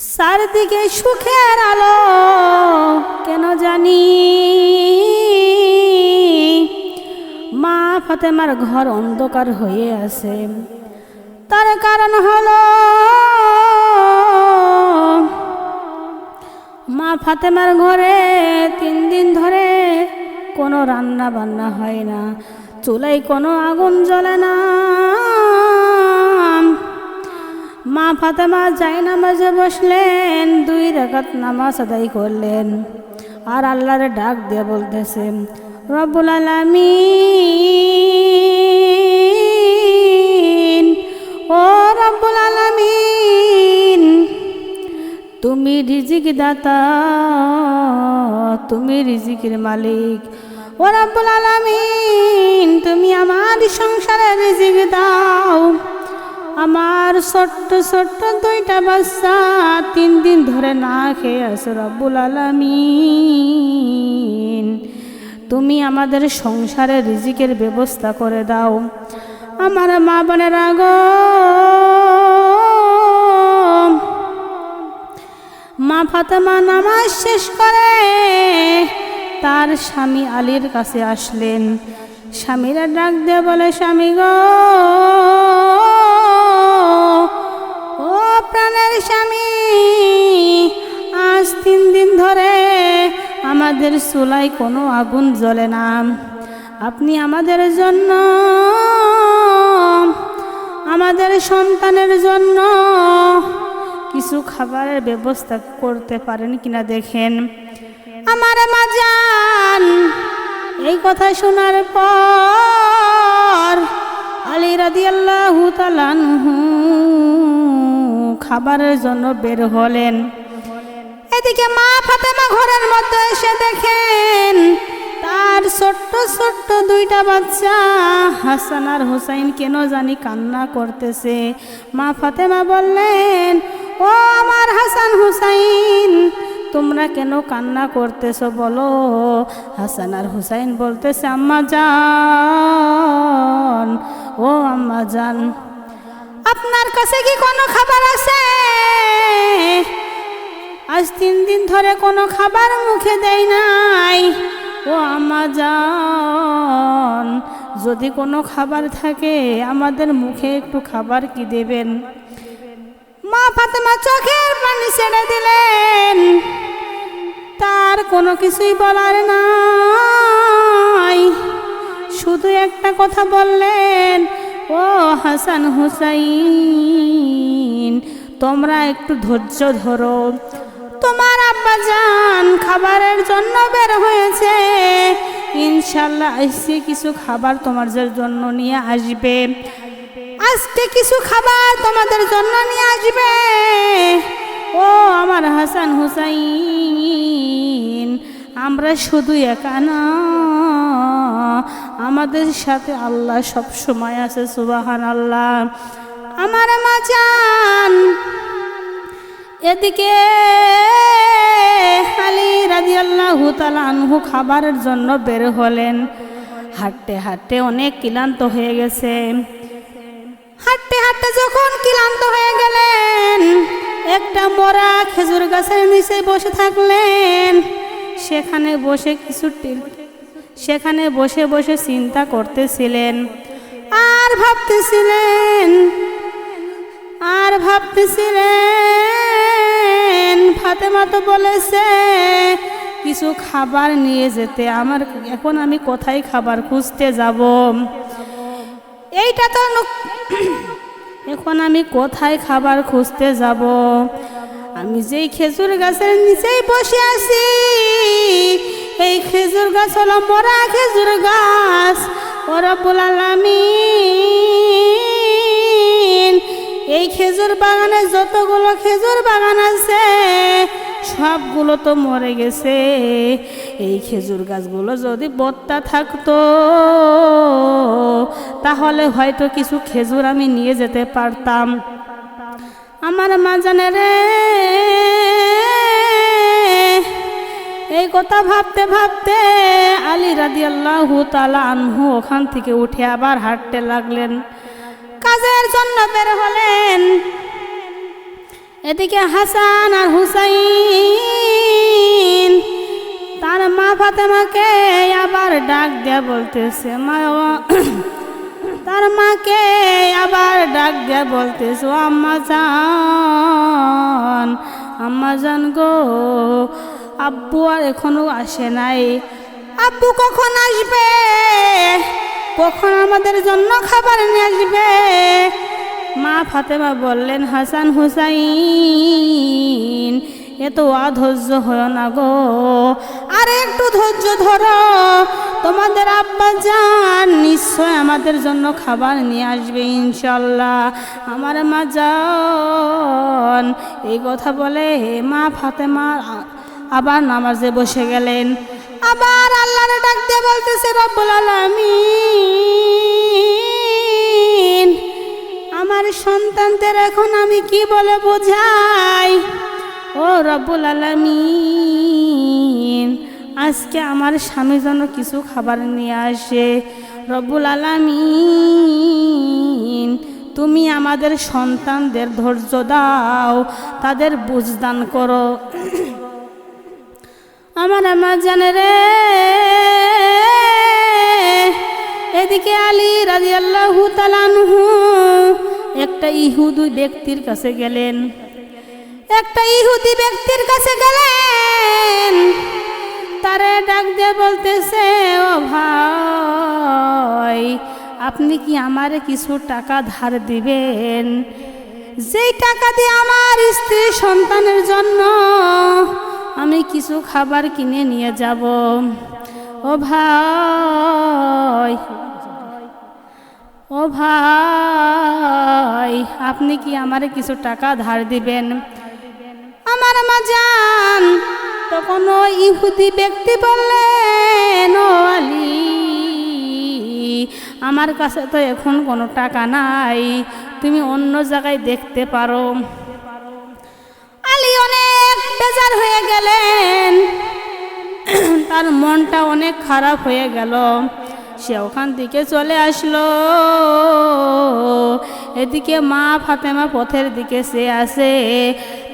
চারদিকে সুখের আলো, কেন জানি? মা ফাতেমার ঘর অন্ধকার হয়ে আছে। তার কারণ হলো, মা ফাতেমার ঘরে তিন দিন ধরে কোনো রান্না বান্না হয় না চুলাই কোনো আগুন জ্বলে না। মা ফাতেমা যাই নামাজে বসলেন, দুই রেখাত নামাজ আদায় করলেন। আর আল্লাহরে ডাক দিয়ে বলতেছেন রব্বুল আলামিন, ও রব্বুল আলামিন, তুমি রিজিক দাতা তুমি রিজিকের মালিক। ও রব্বুল আলামিন, তুমি আমার সংসারে রিজিক দাও। আমার ছোট্ট ছোট্ট দুইটা বাচ্চা তিন দিন ধরে না খেয়ে আছে রব্বুল আলামিন। তুমি আমাদের সংসারে রিজিকের ব্যবস্থা করে দাও। আমার মা বোনের আগো মা ফাতেমা নামাজ শেষ করে তার স্বামী আলীর কাছে আসলেন। স্বামীরা ডাক দিয়ে বলে, স্বামী গো প্রাণের স্বামী। আজ তিন দিন ধরে আমাদের চুলায় কোনো আগুন জ্বলে না। আপনি আমাদের জন্য, আমাদের সন্তানের জন্য কিছু খাবারের ব্যবস্থা করতে পারেন কিনা দেখেন। আমার মাজান এই কথা শোনার পর আলী রাদি আল্লাহ খাবারের জন্য বের হলেন। এদিকে মা ফাতেমা ঘরের মধ্যে এসে দেখেন তার ছোট্ট ছোট্ট দুইটা বাচ্চা। হাসান আর হুসাইন কেন জানি কান্না করতেছে। মা ফাতেমা বললেন, ও আমার হাসান হুসাইন, তোমরা কেন কান্না করতেছো বলো? হাসান আর হুসাইন বলতেছে, আম্মা যান ও আম্মা যান আপনার কাছে কি কোনো খাবার আছে? আজ তিন দিন ধরে কোনো খাবার মুখে দেয় নাই। ও আমা যান যদি কোনো খাবার থাকে, আমাদের মুখে একটু খাবার কি দেবেন? মা ফাতেমা চোখের পানি ছেড়ে দিলেন। তার কোনো কিছুই বলার নাই। শুধু একটা কথা বললেন ও হাসান হুসাইন, তোমরা একটু ধৈর্য ধরো। তোমার আব্বা যান খাবারের জন্য বের হয়েছে। ইনশাল্লাহ আজকে কিছু খাবার তোমাদের জন্য নিয়ে আসবে। আজকে কিছু খাবার তোমাদের জন্য নিয়ে আসবে। ও আমার হাসান হুসাইন আমরা শুধু একা না। আমাদের সাথে আল্লাহ সব সময় আছে সুবাহান আল্লাহ আমার মাচান এদিকে আলী রাজি আল্লাহ আনহু খাবারের জন্য বের হলেন। হাঁটতে হাঁটতে অনেক ক্লান্ত হয়ে গেছে। হাঁটতে হাঁটতে যখন ক্লান্ত হয়ে গেলেন, একটা মরা খেজুর গাছের নিচে বসে থাকলেন। সেখানে বসে কিছু সেখানে বসে বসে চিন্তা করতেছিলেন। আর ভাবতেছিলেন আর ভাবতেছিলেন, ফাতেমা তো বলেছে, কিছু খাবার নিয়ে যেতে, আমার এখন আমি কোথায় খাবার খুঁজতে যাব? এইটা তো এখন আমি কোথায় খাবার খুঁজতে যাব? আমি যেই খেজুর গাছের নিচেই বসে আছি এই খেজুর গাছ হলো মরা খেজুর গাছ। ওরা এই খেজুর বাগানে যতগুলো খেজুর বাগান আছে, সবগুলো তো মরে গেছে। এই খেজুর গাছগুলো যদি বত্তা থাকতো, তাহলে হয়তো কিছু খেজুর আমি নিয়ে যেতে পারতাম। আমার মাজানে রে এই কথা ভাবতে ভাবতে আলী রাদি আল্লাহ তালা আনহু ওখান থেকে উঠে আবার হাঁটতে লাগলেন। কাজের জন্য বের হলেন। এদিকে হাসান আর হুসাইন, তার মা ফাতেমাকে আবার ডাক দেয়া বলতেছে, মা তার মাকে আবার ডাক দেয়া বলতেছে আম্মা জান আম্মা জান গো আব্বু আর এখনও আসে নাই। আব্বু কখন আসবে? কখন আমাদের জন্য খাবার নিয়ে আসবে? মা ফাতেমা বললেন হাসান হুসাইন এত অধৈর্য হয় না গো। আর একটু ধৈর্য ধরো। তোমাদের আব্বা যান নিশ্চয় আমাদের জন্য খাবার নিয়ে আসবে ইনশাল্লাহ। আমার মা যান। এই কথা বলে মা ফাতেমা আবার নামাজে বসে গেলেন। আবার আল্লাহরে ডাক দিয়ে বলতেছে, রব্বুল আলামিন, আমার সন্তানদের এখন আমি কি বলে বোঝাই? ও রব্বুল আলামিন, আজকে আমার স্বামী যেন কিছু খাবার নিয়ে আসে। রব্বুল আলামিন, তুমি আমাদের সন্তানদের ধৈর্য দাও, তাদের বুঝদান করো। আমার আমার জানে রে। এদিকে আলী রাজি আল্লাহ তালানহু একটা ইহুদি ব্যক্তির কাছে গেলেন। একটা ইহুদি ব্যক্তির কাছে গেলেন। তারে ডাক দিয়ে বলতেছে, ও ভাই, আপনি কি আমারে কিছু টাকা ধার দিবেন? যেই টাকা দিয়ে আমার স্ত্রী সন্তানের জন্য আমি কিছু খাবার কিনে নিয়ে যাব। ও ভাই ও ভাই, আপনি কি আমারে কিছু টাকা ধার দিবেন? আমার মা যান তখন ওই ইহুদি ব্যক্তি বললেন, ও আলী, আমার কাছে তো এখন কোনো টাকা নাই, তুমি অন্য জায়গায় দেখতে পারো। বেজার হয়ে গেলেন। তার মনটা অনেক খারাপ হয়ে গেল। সে ওখান থেকে চলে আসলো। এদিকে মা ফাতেমা পথের দিকে সে আসে।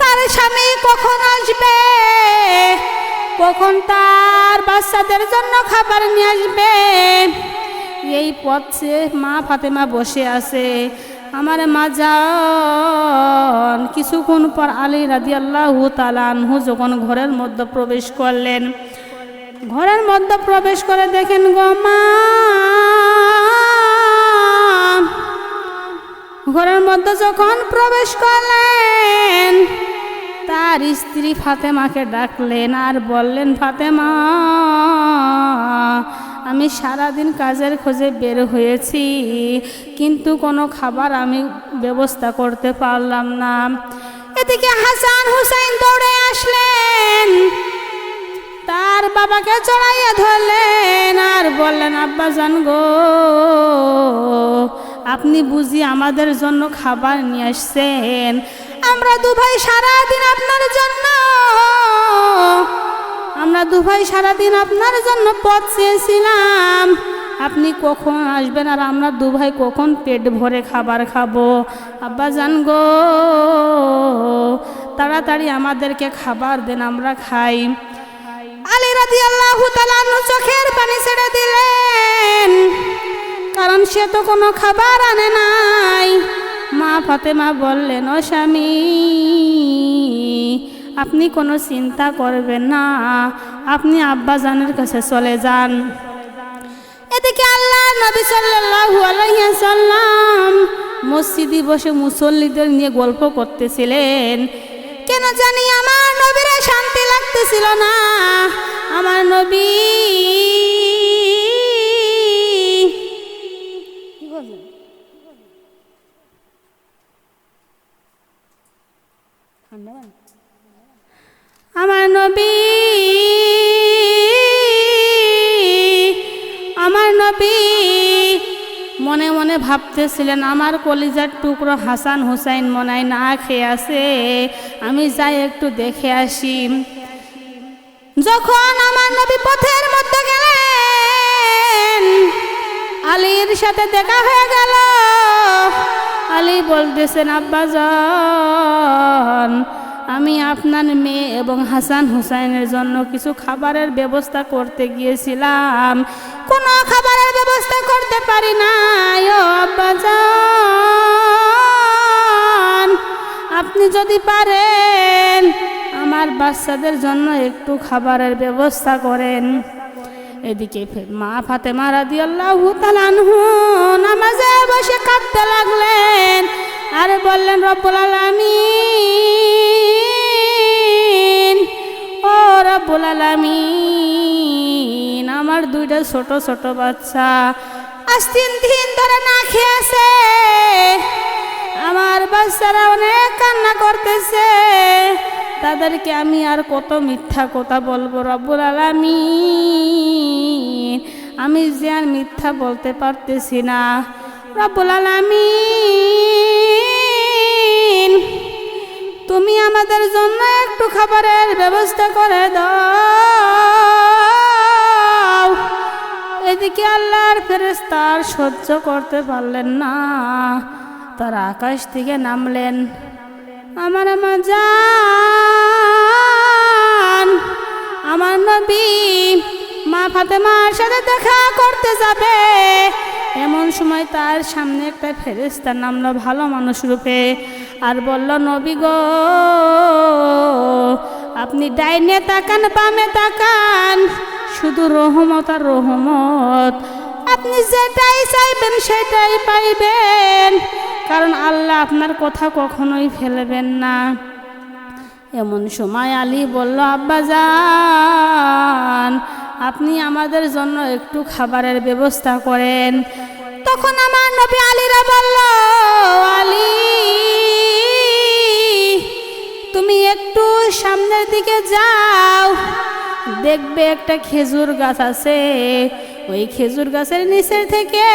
তার স্বামী কখন আসবে? কখন তার বাচ্চাদের জন্য খাবার নিয়ে আসবে? এই পথে মা ফাতেমা বসে আছে। আমার মা যান কিছুক্ষণ পর আলী রাজি আল্লাহ তালানহু যখন ঘরের মধ্যে প্রবেশ করলেন, ঘরের মধ্যে প্রবেশ করে দেখেন, গো মা! ঘরের মধ্যে যখন প্রবেশ করলেন, তার স্ত্রী ফাতেমাকে ডাকলেন আর বললেন, ফাতেমা আমি সারাদিন কাজের খোঁজে বের হয়েছি, কিন্তু কোনো খাবার আমি ব্যবস্থা করতে পারলাম না। এদিকে হাসান হুসাইন দৌড়ে আসলেন। তার বাবাকে চড়াইয়া ধরলেন আর বললেন, আব্বা জান গো, আপনি বুঝি আমাদের জন্য খাবার নিয়ে আসছেন। আমরা দু ভাই সারাদিন আপনার জন্য আমরা দুভাই সারাদিন আপনার জন্য পথ চেয়েছিলাম। আপনি কখন আসবেন আর আমরা দুভাই কখন পেট ভরে খাবার খাব? আব্বা জান গো, তাড়াতাড়ি আমাদেরকে খাবার দেন, আমরা খাই। আলী রাজি আল্লাহ চোখের পানি ছেড়ে দিলেন। কারণ সে তো কোনো খাবার আনে নাই। মা ফাতেমা বললেন, ও স্বামী আপনি কোনো চিন্তা করবেন না। আপনি আব্বা জানের কাছে চলে যান। এদিকে আল্লাহ নবী সাল্লাল্লাহু আলাইহি সাল্লাম মসজিদে বসে মুসল্লিদের নিয়ে গল্প করতেছিলেন। কেন জানি আমার নবীরা শান্তি লাগতেছিল না। আমার নবী আমার নবী আমার নবী। মনে মনে ভাবতেছিলেন, আমার কলিজার টুকরো হাসান হুসাইন মনায় না খেয়ে আছে, আমি যাই একটু দেখে আসি। যখন আমার নবী পথের মধ্যে গেলেন, আলীর সাথে দেখা হয়ে গেল। আলী বলতেছেন, আব্বাজান আমি আপনার মেয়ে এবং হাসান হুসাইনের জন্য কিছু খাবারের ব্যবস্থা করতে গিয়েছিলাম। কোনো খাবারের ব্যবস্থা করতে পারি না আপনি যদি পারেন, আমার বাচ্চাদের জন্য একটু খাবারের ব্যবস্থা করেন। এদিকে মা ফাতেমা রাদি আল্লাহ নামাজে বসে কাঁদতে লাগলেন আর বললেন, রব্বুল ও রব্বুল আলামিন। আমার দুইটা ছোট ছোট বাচ্চা। আজ তিন দিন ধরে না খেয়েছে। আমার বাচ্চারা অনেক কান্না করতেছে। তাদেরকে আমি আর কত মিথ্যা কথা বলব রব্বুল আলামিন। আমি যে আর মিথ্যা বলতে পারতেছি না। রব্বুল আলামিন। আমাদের জন্য একটু খাবারের ব্যবস্থা করে দাও। এদিকে আল্লাহর ফেরেস্তার সহ্য করতে পারলেন না। তারা আকাশ থেকে নামলেন। আমার আমার জান, আমার নবী মা ফাতেমার সাথে দেখা করতে যাবে। এমন সময় তার সামনে একটা ফেরেস্তা নামলো ভালো মানুষ রূপে। আর বলল, নবী গো, আপনি ডাইনে তাকান, বামে তাকান। শুধু রহমত আর রহমত। আপনি যেটাই চাইবেন, সেটাই পাইবেন। কারণ আল্লাহ আপনার কথা কখনোই ফেলবেন না। এমন সময় আলী বলল আব্বাজান আপনি আমাদের জন্য একটু খাবারের ব্যবস্থা করেন। তখন আমার নবী আলীরা বলল, আলী তুমি একটু সামনের দিকে যাও। দেখবে একটা খেজুর গাছ আছে। ওই খেজুর গাছের নিচের থেকে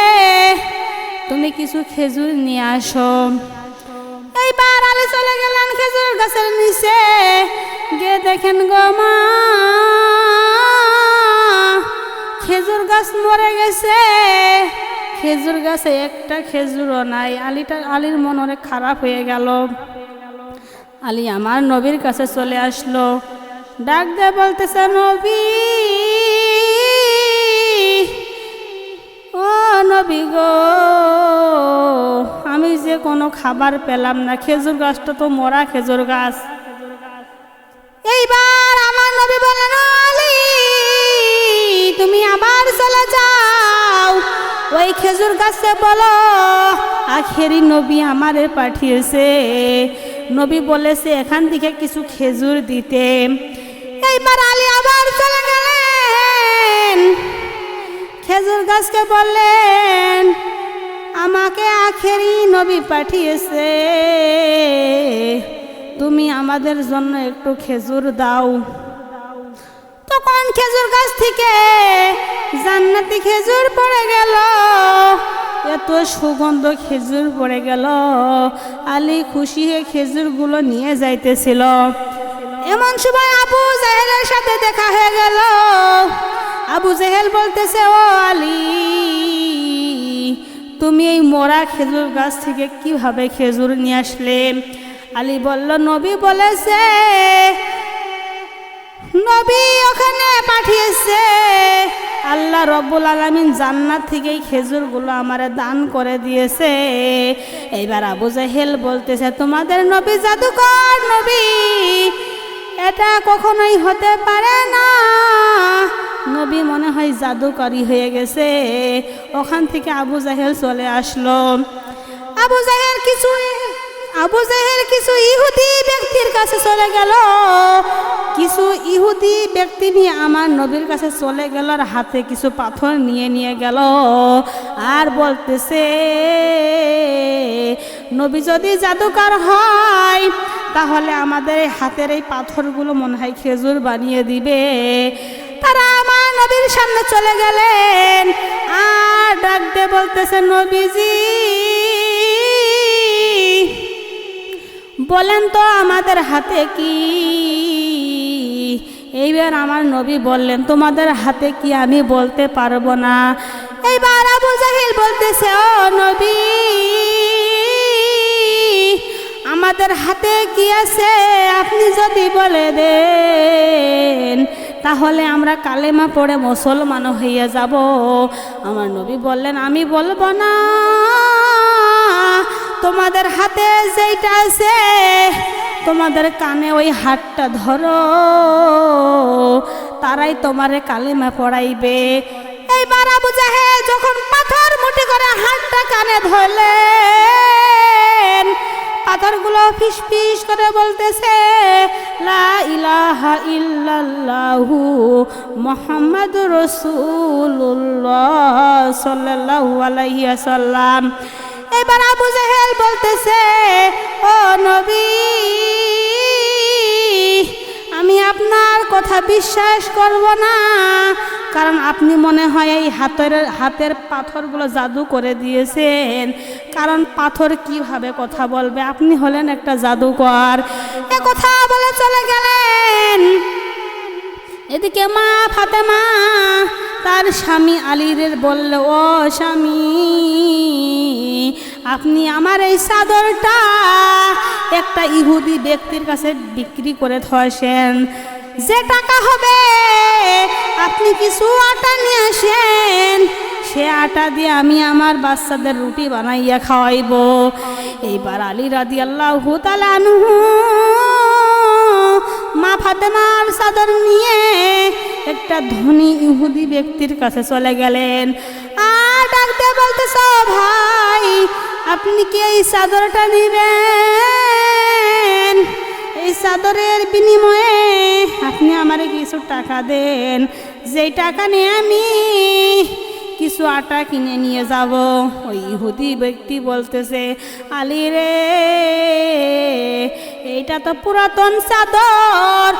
তুমি কিছু খেজুর নিয়ে আসো। এইবার আলে চলে গেলেন খেজুর গাছের নিচে। গিয়ে দেখেন গো মা, খেজুর গাছ মরে গেছে। খেজুর গাছে একটা খেজুরও নাই। আলিটা আলীর মন অনেক খারাপ হয়ে গেল। আলী আমার নবীর কাছে চলে আসলো। ডাক দিয়ে বলতেছে, নবী, ও নবী গো, আমি যে কোনো খাবার পেলাম না, খেজুর গাছটা তো মরা খেজুর গাছ। এইবার আমার নবী বলেন "ও আলী, তুমি আবার চলে যাও। ওই খেজুর গাছে বলো, আখেরি নবী আমারে পাঠিয়েছে। নবী বলেছে এখান থেকে কিছু খেজুর দিতে। এইবার আলী আবার চলে গেলেন। খেজুর গাছকে বললেন, আমাকে আখেরি নবী পাঠিয়েছে। তুমি আমাদের জন্য একটু খেজুর দাও। তখন খেজুর গাছ থেকে জান্নাতি খেজুর পড়ে গেল? এত সুগন্ধ খেজুর পড়ে গেল। আলী খুশি হয়ে খেজুরগুলো নিয়ে যাইতেছিল। এমন সময় আবু জাহেলের সাথে দেখা হয়ে গেল। আবু জেহেল বলতেছে, ও আলী, তুমি এই মরা খেজুর গাছ থেকে কীভাবে খেজুর নিয়ে আসলে? আলী বলল, নবী বলেছে, নবী ওখানে পাঠিয়েছে। আল্লাহ রব্বুল আলমিন জান্নাত থেকেই খেজুরগুলো আমারে দান করে দিয়েছে। এইবার আবু জাহেল বলতেছে, তোমাদের নবী জাদুকর নবী, এটা কখনোই হতে পারে না। নবী মনে হয় জাদুকরি হয়ে গেছে। ওখান থেকে আবু জাহেল চলে আসলো। আবু জাহেল কিছু আবু জাহেল কিছু ইহুদি ব্যক্তির কাছে চলে গেল। কিছু ইহুদি ব্যক্তি নিয়ে আমার নবীর কাছে চলে গেল আর হাতে কিছু পাথর নিয়ে নিয়ে গেল। আর বলতেছে, নবী যদি জাদুকার হয়, তাহলে আমাদের হাতের এই পাথরগুলো মনে হয় খেজুর বানিয়ে দিবে। তারা আমার নবীর সামনে চলে গেলেন আর ডাক বলতেছে, নবীজি, বলেন তো আমাদের হাতে কি এইবার আমার নবী বললেন, তোমাদের হাতে কি আমি বলতে পারব না? এইবার আবু জাহিল বলতেছে, ও নবী, আমাদের হাতে কি আছে? আপনি যদি বলে দেন, তাহলে আমরা কালেমা পড়ে মুসলমান হইয়া যাব। আমার নবী বললেন, আমি বলব না। তোমাদের হাতে যেইটা আছে তোমাদের কানে ওই হাতটা ধরো। তারাই তোমারে কালেমা পড়াইবে। এইবার আবু জাহেল যখন পাথর মুঠি করে হাতটা কানে ধরলেন, পাথরগুলো ফিস ফিস করে বলতেছে, লা ইলাহা ইল্লাল্লাহু মুহাম্মাদ রাসূলুল্লাহ সাল্লাল্লাহু আলাইহি ওয়াসাল্লাম। এবার আবু জাহেল বলতেছে, ও নবী, আমি আপনার কথা বিশ্বাস করব না, কারণ আপনি মনে হয় এই হাতের হাতের পাথরগুলো জাদু করে দিয়েছেন। কারণ পাথর কীভাবে কথা বলবে? আপনি হলেন একটা জাদুকর। এ কথা বলে চলে গেলেন। এদিকে মা ফাতেমা, তার স্বামী আলীর বলল, ও স্বামী আপনি আমার এই চাদরটা একটা ইহুদি ব্যক্তির কাছে বিক্রি করে থসেন যে টাকা হবে, আপনি কিছু আটা নিয়ে আসেন। সে আটা দিয়ে আমি আমার বাচ্চাদের রুটি বানাইয়া খাওয়াইব। এইবার আলী রাদি আল্লাহ মা ফাতেমার চাদর নিয়ে একটা ধনী ইহুদি ব্যক্তির কাছে চলে গেলেন। আর ডাকতে বলতেছ ভাই আপনি কি এই চাদরটা নিবেন? এই চাদরের বিনিময়ে আপনি আমারে কিছু টাকা দেন। যেই টাকা নিয়ে আমি কিছু আটা কিনে নিয়ে যাব, ওই ইহুদি ব্যক্তি বলতেছে, আলী রে, এইটা তো পুরাতন চাদর,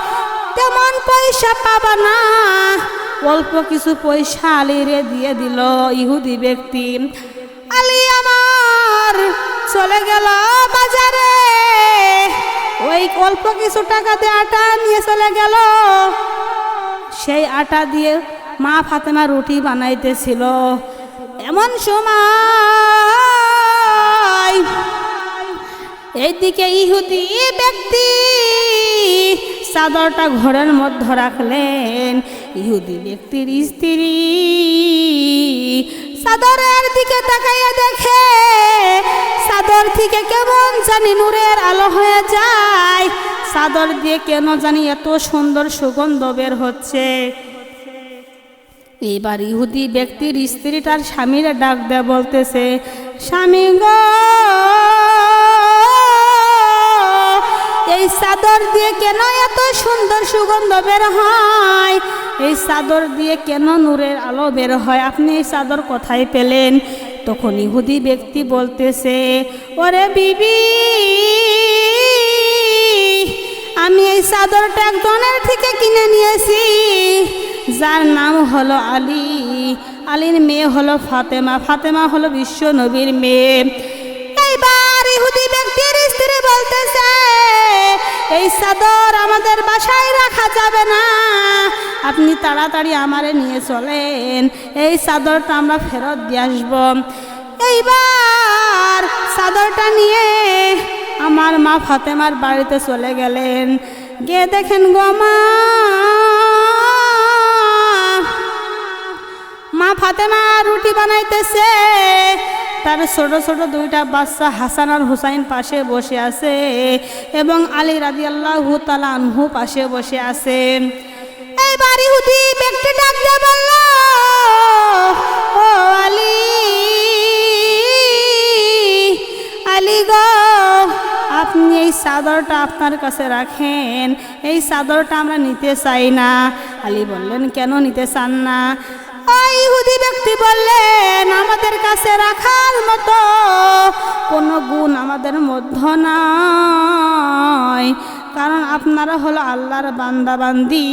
তেমন পয়সা পাবা না। অল্প কিছু পয়সা আলিরে দিয়ে দিল ইহুদি ব্যক্তি। আলী আমার চলে গেল বাজারে। ওই অল্প কিছু টাকা দিয়ে আটা নিয়ে চলে গেল। সেই আটা দিয়ে মা ফাতেমা রুটি বানাইতেছিল। এমন সময় এইদিকে ইহুদি ব্যক্তি চাদরটা ঘরের মধ্যে রাখলেন। ইহুদি ব্যক্তির স্ত্রী চাদরের দিকে তাকাইয়া দেখে চাদর থেকে কেমন জানি নূরের আলো হয়ে যায়। চাদর দিয়ে কেন জানি এত সুন্দর সুগন্ধ বের হচ্ছে। এবার ইহুদি ব্যক্তির স্ত্রী তার স্বামীর ডাক দেয় বলতেছে, স্বামী গো! এই চাদর দিয়ে কেন এত সুন্দর সুগন্ধ বের হয়? এই চাদর দিয়ে কেন নূরের আলো বের হয়? আপনি এই চাদর কোথায় পেলেন? তখন ইহুদি ব্যক্তি বলতেছে, ওরে বিবি, আমি এই চাদরটা একজনের থেকে কিনে নিয়েছি। যার নাম হলো আলী। আলীর মেয়ে হলো ফাতেমা। ফাতেমা হলো বিশ্ব নবীর মেয়ে। এই চাদর আমাদের বাসায় রাখা যাবে না। আপনি তাড়াতাড়ি আমারে নিয়ে চলেন। এই চাদরটা আমরা ফেরত দিয়ে আসব। এইবার চাদরটা নিয়ে আমার মা ফাতেমার বাড়িতে চলে গেলেন। গিয়ে দেখেন, গো মা মা ফাতেমা রুটি বানাইতেছে। তার ছোট ছোট দুইটা বাচ্চা হাসান আর হুসাইন পাশে বসে আছে এবং আলী রাজি আল্লাহ আনহু পাশে বসে আছে। আপনি এই চাদরটা আপনার কাছে রাখেন, এই চাদরটা আমরা নিতে চাই না। আলী বললেন, কেন নিতে চান না? ওই ব্যক্তি বললেন, আমাদের কাছে রাখার মতো কোনো গুণ আমাদের মধ্যে নাই। কারণ আপনারা হলো আল্লাহর বান্দা বান্দি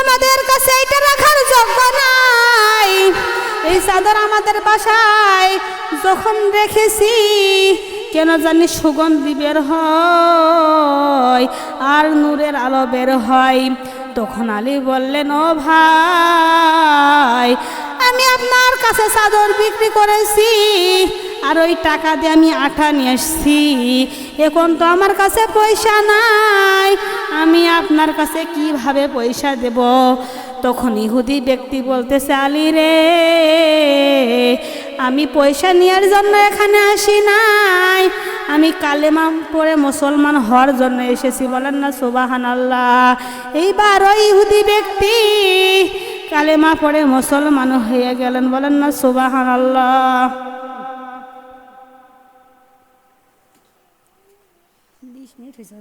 আমাদের কাছে এটা রাখার যোগ্য নাই। এই চাদর আমাদের বাসায় যখন রেখেছি, কেন জানি সুগন্ধি বের হয় আর নূরের আলো বের হয়। তখন আলী বললেন, ও ভাই, আমি আপনার কাছে চাদর বিক্রি করেছি আর ওই টাকা দিয়ে আমি আঠা নিয়ে এসছি। এখন তো আমার কাছে পয়সা নাই, আমি আপনার কাছে কীভাবে পয়সা দেব? তখন ইহুদি ব্যক্তি বলতেছে, আলী রে, আমি পয়সা নেওয়ার জন্য এখানে আসি নাই। আমি কালেমা পরে মুসলমান হওয়ার জন্য এসেছি। বলেন না সুবাহান আল্লাহ এইবার ওই ইহুদি ব্যক্তি কালেমা পরে মুসলমান হয়ে গেলেন। বলেন না সুবাহান আল্লাহ বিশ মিনিট হয়েছে